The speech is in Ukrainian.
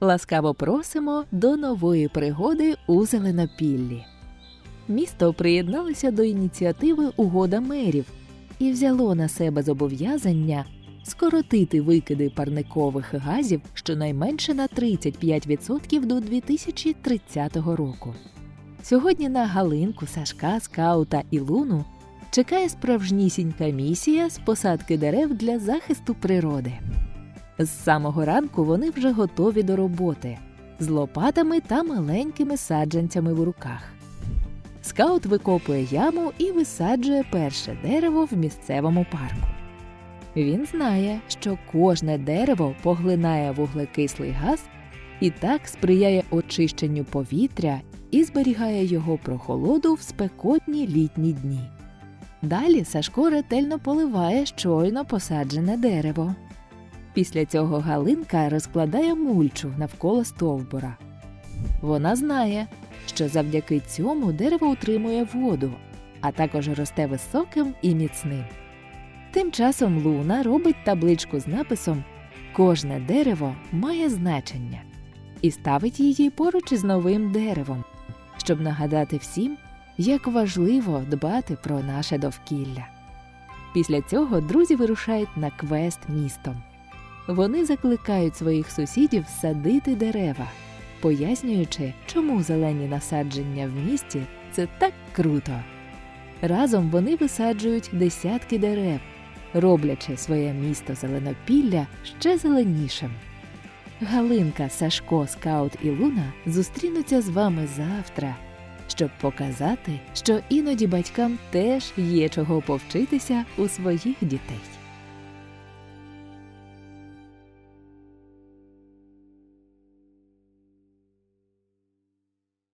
Ласкаво просимо до нової пригоди у Зеленопіллі. Місто приєдналося до ініціативи Угода мерів і взяло на себе зобов'язання скоротити викиди парникових газів щонайменше на 35% до 2030 року. Сьогодні на Галинку, Сашка, Скаута і Луну чекає справжнісінька місія з посадки дерев для захисту природи. З самого ранку вони вже готові до роботи з лопатами та маленькими саджанцями в руках. Скаут викопує яму і висаджує перше дерево в місцевому парку. Він знає, що кожне дерево поглинає вуглекислий газ і так сприяє очищенню повітря і зберігає його прохолоду в спекотні літні дні. Далі Сашко ретельно поливає щойно посаджене дерево. Після цього Галинка розкладає мульчу навколо стовбура. Вона знає, що завдяки цьому дерево утримує воду, а також росте високим і міцним. Тим часом Луна робить табличку з написом Кожне дерево має значення і ставить її поруч із новим деревом, щоб нагадати всім, як важливо дбати про наше довкілля. Після цього друзі вирушають на квест містом. Вони закликають своїх сусідів садити дерева, пояснюючи, чому зелені насадження в місті це так круто. Разом вони висаджують десятки дерев, роблячи своє місто зеленопілля ще зеленішим. Галинка, Сашко, Скаут і Луна зустрінуться з вами завтра, щоб показати, що іноді батькам теж є чого повчитися у своїх дітей.